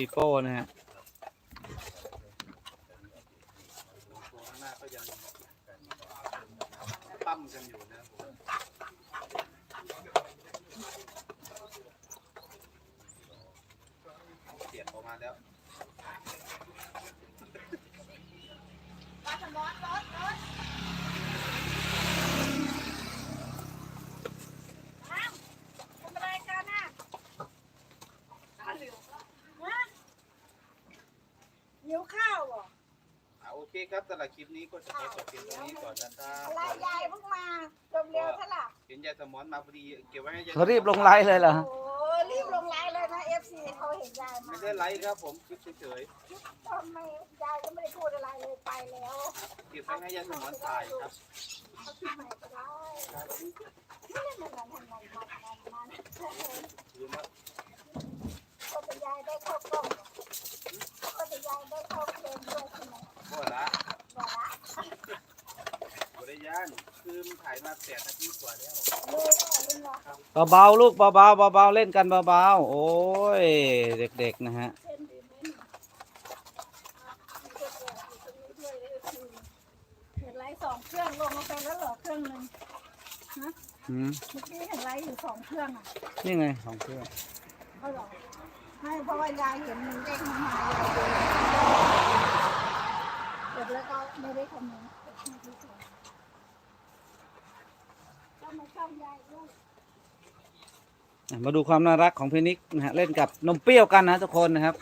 ปีโป้นะฮะตัวข้างหน้าก็ยังปั้มกันอยู่นะผมเสียงออกมาแล้ว ทำอะไรกันน่ะฮะหิ วข้าวเหรออะโอเคครับสำหรับคลิปนี้ก็จะขอจบเพียงเท่านี้ก่อนนะครับอะไรยายเพิ่งมาจมเร็วเท่าไหร่เห็นยายสมอนมาพอดีเก็บไว้ให้ยายเขารีบลงไลฟ์เลยเหรอ โอ้รีบลงไลน์เลยนะเอฟซีเขาเห็นยายมาไม่ได้ไลฟ์ครับผมคลิปเฉยทำไมยายก็ไม่ได้พูดอะไรเลยไปแล้วๆเก็บไว้ให้ยายสมอนถ่ายครับ เขาคิดใหม่ก็ได้ไม่ได้มันมันมันมันมันมันหรือว่า ก็จะยายได้เข้ากล้องก็จะยายได้เข้าเกมด้วยใช่ไหม หมดละ บอกละ บริยา นคือมันถ่ายมาแปดนาทีกว่าแล้วเลยเลยเนาะเบาๆลูกเบาๆเบาๆเล่นกันเบาๆโอ้ยเด็กๆนะฮะเส้นดีไหมเนี่ยมีเด็กๆอยู่ตรงนี้ด้วยเลยคือเห็นไลฟ์สองเครื่องลงมาไปแล้วเหรอเครื่องหนึ่งอืมเมื่อกี้เห็นไลฟ์อยู่สองเครื่องอะนี่ไงของเพื่อนเขาเหรอให้เพราะว่ายายเห็นมันเด้งมายายดูเสร็จแล้วก็ไม่ได้คำนึงก็มาช่องยายด้วย อะ มาดูความน่ารักของพี่นิกนะฮะเล่นกับนมเปรี้ยวกันนะทุกคนนะครับ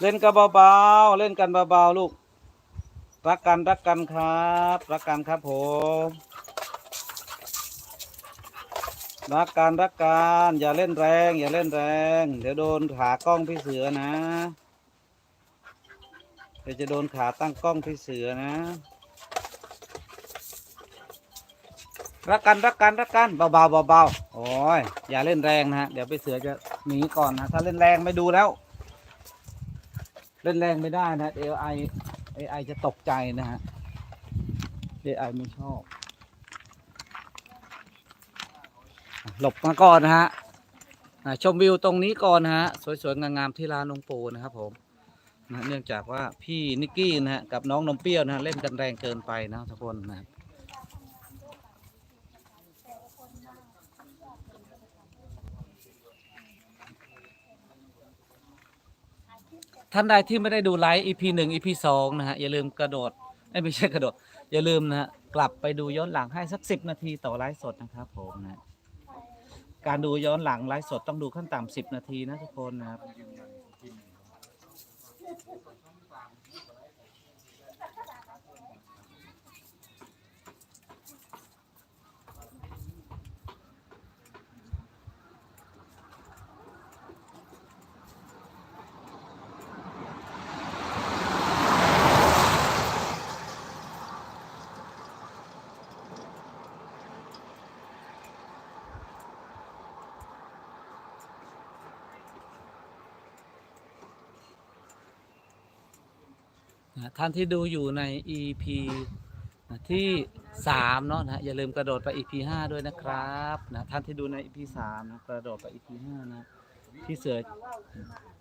เล่นกันเบาๆ เล่นกันเบาๆ ลูก รักกันรักกันครับ รักกันครับผม รักกันรักกันอย่าเล่นแรง อย่าเล่นแรง เดี๋ยวโดนขากล้องพี่เสือนะ เดี๋ยวจะโดนขาตั้งกล้องพี่เสือนะ รักกันรักกันรักกันเบาๆเบาๆโอ้ยอย่าเล่นแรงนะฮะเดี๋ยวพี่เสือจะหนีก่อนนะถ้าเล่นแรงไม่ดูแล้ว เล่นแรงไม่ได้นะ AI AI จะตกใจนะฮะ AI ไม่ชอบ หลบมาก่อนนะฮะชมวิวตรงนี้ก่อนนะฮะสวยๆงามๆที่ร้านนงปูนะครับผมนะเนื่องจากว่าพี่นิกกี้นะฮะกับน้องนมเปรี้ยวนะฮะเล่นกันแรงเกินไปนะทุกคนนะครับท่านใดที่ไม่ได้ดูไลฟ์ EP หนึ่ง EP สองนะฮะ อย่าลืมกระโดดไม่ใช่กระโดด อย่าลืมนะฮะ กลับไปดูย้อนหลังให้สักสิบนาทีต่อไลฟ์สดนะครับผมนะ การดูย้อนหลังไลฟ์สดต้องดูขั้นต่ำสิบนาทีนะทุกคนนะครับ นะท่านที่ดูอยู่ใน EP นะที่สามเนาะนะอย่าลืมกระโดดไป EP ห้าด้วยนะครับนะท่านที่ดูใน EP สามนะกระโดดไป EP ห้านะที่เสือ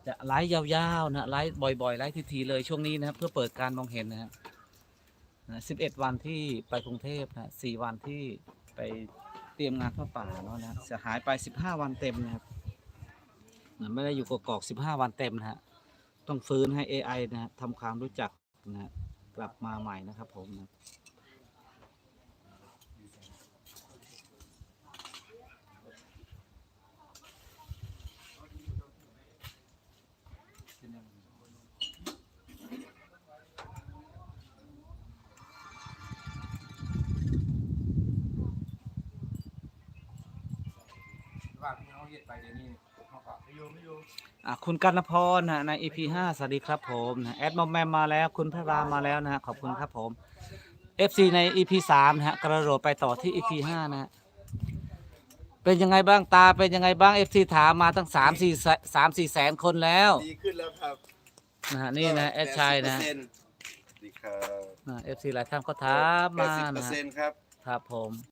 จะไลฟ์ยาวๆนะไลฟ์บ่อยๆไลฟ์ทีๆเลยช่วงนี้นะครับเพื่อเปิดการมองเห็นนะครับนะสิบเอ็ดวันที่ไปกรุงเทพนะสี่วันที่ไปเตรียมงานพระป่าเนาะนะจะหายไปสิบห้าวันเต็มนะครับนะไม่ได้อยู่กอกๆสิบห้าวันเต็มนะฮะต้องฟื้นให้ AI นะฮะทำความรู้จัก นะกลับมาใหม่นะครับผมนะ ว่าพี่เขาเห็ดไปเดี๋ยวนี้เขาก็ไม่อยู่ไม่อยู่อะคุณกันพรนะใน EP ห้าสวัสดีครับผมนะแอดมอมแมมมาแล้ว คุณพระรามมาแล้วนะฮะขอบคุณครับผม FC ใน EP สามนะฮะกระโดดไปต่อที่ EP ห้านะฮะเป็นยังไงบ้างตาเป็นยังไงบ้าง FC ถามมาตั้งสามสี่สามสี่แสนคนแล้วดีขึ้นแล้วครับนะฮะนี่นะแอดชัยนะ80%ดีครับเอฟซีหลายท่านก็ถามมา80%นะฮะครับครับผม